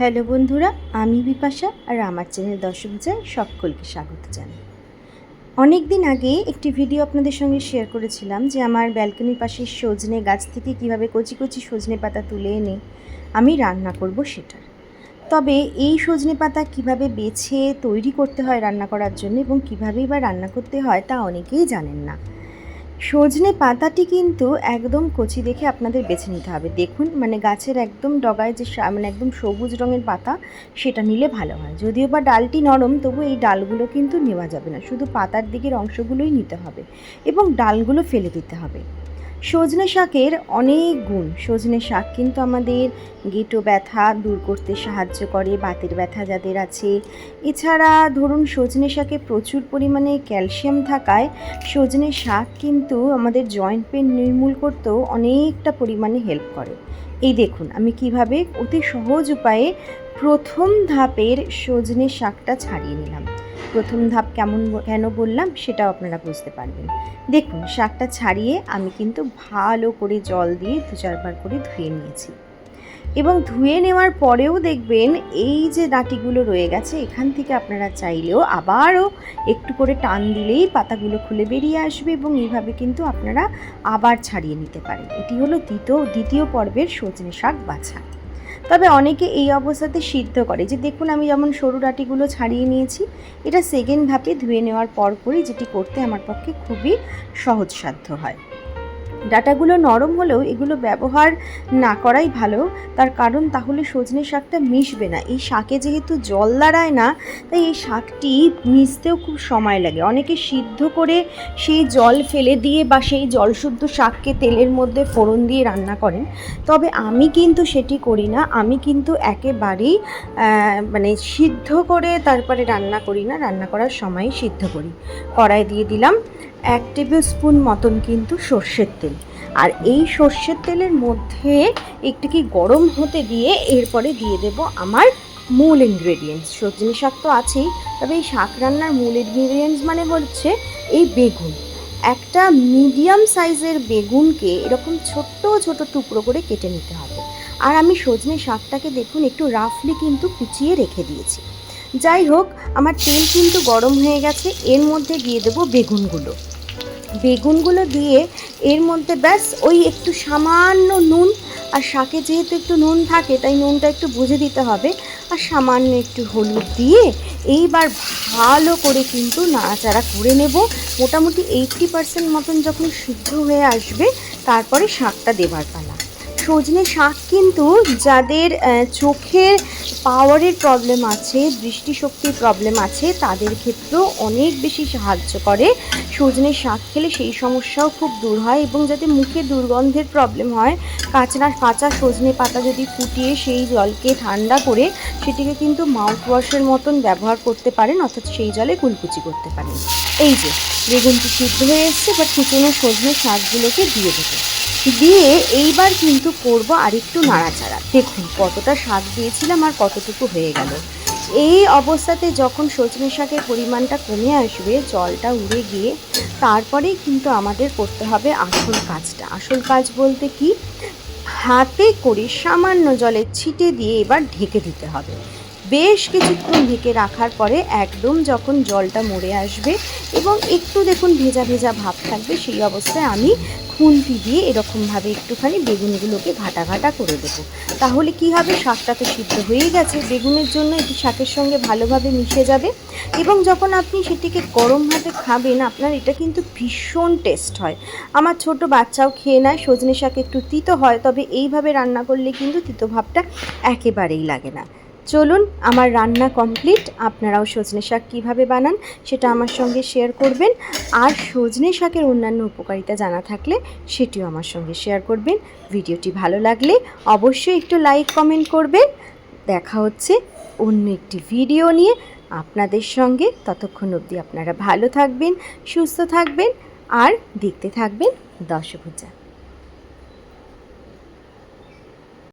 Hello বন্ধুরা, আমি বিপাশা আর আমার চ্যানেল দর্শক যায় সকলকে স্বাগত জানাই। অনেক দিন আগে একটি ভিডিও আপনাদের সঙ্গে শেয়ার করেছিলাম যে আমার ব্যালকনির পাশে সজনে গাছ থেকে কীভাবে কচি কচি সজনে পাতা তুলে এনে আমি রান্না করব সেটার তবে এই সজনে পাতা কীভাবে বেছে তৈরি করতে হয় রান্না করার জন্য এবং কীভাবেই বা রান্না করতে হয় তা অনেকেই জানেন না। সজনে পাতাটি কিন্তু একদম কচি দেখে আপনাদের বেছে নিতে হবে। দেখুন মানে গাছের একদম ডগায় যে মানে একদম সবুজ রঙের পাতা, সেটা নিলে ভালো হয়। যদিও বা ডালটি নরম তবু এই ডালগুলো কিন্তু নেওয়া যাবে না। শুধু পাতার দিকের অংশগুলোই নিতে হবে এবং ডালগুলো ফেলে দিতে হবে। সজনে শাকের অনেক গুণ। সজনে শাক কিন্তু আমাদের গেটো ব্যথা দূর করতে সাহায্য করে, বাতের ব্যথা যাদের আছে। এছাড়া ধরুন, সজনে শাকে প্রচুর পরিমাণে ক্যালসিয়াম থাকায় সজনে শাক কিন্তু আমাদের জয়েন্ট পেন নির্মূল করতেও অনেকটা পরিমাণে হেল্প করে। এই দেখুন, আমি কীভাবে অতি সহজ উপায়ে প্রথম ধাপের সজনে শাকটা ছাড়িয়ে নিলাম। প্রথম ধাপ কেমন কেন বললাম সেটাও আপনারা বুঝতে পারবেন। দেখুন, শাকটা ছাড়িয়ে আমি কিন্তু ভালো করে জল দিয়ে দু চারবার করে ধুয়ে নিয়েছি। এবং ধুয়ে নেওয়ার পরেও দেখবেন এই যে ডাঁটিগুলো রয়ে গেছে, এখান থেকে আপনারা চাইলেও আবারও একটু করে টান দিলেই পাতাগুলো খুলে বেরিয়ে আসবে এবং এইভাবে কিন্তু আপনারা আবার ছাড়িয়ে নিতে পারেন। এটি হলো দ্বিতীয় দ্বিতীয় পর্বের সজনে শাক বাছা। তবে অনেকে এই অবস্থাতে সিদ্ধ করে যে দেখুন আমি যেমন সরু ডাটিগুলো ছাড়িয়ে নিয়েছি, এটা সেকেন্ড ধাপে ধুয়ে নেওয়ার পর পরই যেটি করতে আমার পক্ষে খুবই সহজসাধ্য হয়। ডাটাগুলো নরম হলেও এগুলো ব্যবহার না করাই ভালো। তার কারণ তাহলে সজনে শাকটা মিশবে না। এই শাকে যেহেতু জল দাঁড়ায় না, তাই এই শাকটি মিশতেও খুব সময় লাগে। অনেকে সিদ্ধ করে সেই জল ফেলে দিয়ে বা সেই জলশুদ্ধ শাককে তেলের মধ্যে ফোড়ন দিয়ে রান্না করেন। তবে আমি কিন্তু সেটি করি না। আমি কিন্তু একেবারেই মানে সিদ্ধ করে তারপরে রান্না করি না। রান্না করার সময় সিদ্ধ করি। কড়াই দিয়ে দিলাম। এক টেবিল স্পুন মতন কিন্তু সর্ষের তেল। আর এই সর্ষের তেলের মধ্যে একটু কি গরম হতে দিয়ে এরপরে দিয়ে দেব আমার মূল ইনগ্রেডিয়েন্টস সজনে শাক তো আছেই, তবে এই শাক রান্নার মূল ইনগ্রেডিয়েন্টস মানে হচ্ছে এই বেগুন। একটা মিডিয়াম সাইজের বেগুনকে এরকম ছোট্ট, ছোট টুকরো করে কেটে নিতে হবে। আর আমি সজনে শাকটাকে দেখুন, একটু রাফলি কিন্তু কুচিয়ে রেখে দিয়েছি। যাই হোক, আমার তেল কিন্তু গরম হয়ে গেছে, এর মধ্যে দিয়ে দেবো বেগুনগুলো। বেগুনগুলো দিয়ে এর মধ্যে ব্যাস ওই একটু সামান্য নুন আর শাকে যেহেতু একটু নুন থাকে, তাই নুনটা একটু বুঝে দিতে হবে। আর সামান্য একটু হলুদ দিয়ে এইবার ভালো করে কিন্তু নাড়াচাড়া করে নেব। মোটামুটি এইটটি পার্সেন্ট মতন যখন সিদ্ধ হয়ে আসবে, তারপরে শাকটা দেবার পালা। সজনে শাক কিন্তু যাদের চোখের পাওয়ারের প্রবলেম আছে, দৃষ্টিশক্তির প্রবলেম আছে, তাদের ক্ষেত্রেও অনেক বেশি সাহায্য করে। সজনে শাক খেলে সেই সমস্যাও খুব দূর হয় এবং যাতে মুখে দুর্গন্ধের প্রবলেম হয় কাঁচা কাঁচা সজনে পাতা যদি ফুটিয়ে সেই জলকে ঠান্ডা করে, সেটিকে কিন্তু মাউথ ওয়াশের মতন ব্যবহার করতে পারেন, অর্থাৎ সেই জলে কুলকুচি করতে পারেন। এই যে, বেগুনটি সিদ্ধ হয়ে এসছে বা কুচনো সজনে শাকগুলোকে দিয়ে দেবো। দিয়ে এইবার কিন্তু করব আরেকটু নাড়াচাড়া। দেখুন, কতটা শাক দিয়েছিলাম আর কতটুকু হয়ে গেল। এই অবস্থাতে যখন সজনে শাকের পরিমাণটা কমে আসবে, জলটা উড়ে গিয়ে তারপরেই কিন্তু আমাদের করতে হবে আসল কাজটা। আসল কাজ বলতে কি? হাতে করে সামান্য জলে ছিটে দিয়ে এবার ঢেকে দিতে হবে। বেশ কিছুক্ষণ ঢেকে রাখার পরে একদম যখন জলটা মরে আসবে এবং একটু দেখুন ভেজা ভেজা ভাব থাকবে, সেই অবস্থায় আমি খুন্তি দিয়ে এরকমভাবে একটুখানি বেগুনগুলোকে ঘাটা ঘাটা করে দেবো। তাহলে কি হবে? শাকটা তো সিদ্ধ হয়ে গেছে। বেগুনের জন্য এটি শাকের সঙ্গে ভালোভাবে মিশে যাবে এবং যখন আপনি সেটিকে গরম ভাতে খাবেন, আপনার এটা কিন্তু ভীষণ টেস্ট হয়। আমার ছোট বাচ্চাও খেয়ে নেয়, সজনে শাক একটু তিতো হয়, তবে এইভাবে রান্না করলে কিন্তু তিতো ভাবটা একেবারেই লাগে না। চলুন, আমার রান্না কমপ্লিট আপনারাও সজনে শাক কীভাবে বানান সেটা আমার সঙ্গে শেয়ার করবেন। আর সজনে শাকের অন্যান্য উপকারিতা জানা থাকলে সেটিও আমার সঙ্গে শেয়ার করবেন। ভিডিওটি ভালো লাগলে অবশ্যই একটু লাইক কমেন্ট করবেন। দেখা হচ্ছে অন্য একটি ভিডিও নিয়ে। আপনাদের সঙ্গে ততক্ষণ অবধি আপনারা ভালো থাকবেন, সুস্থ থাকবেন, আর দেখতে থাকবেন দশভূজা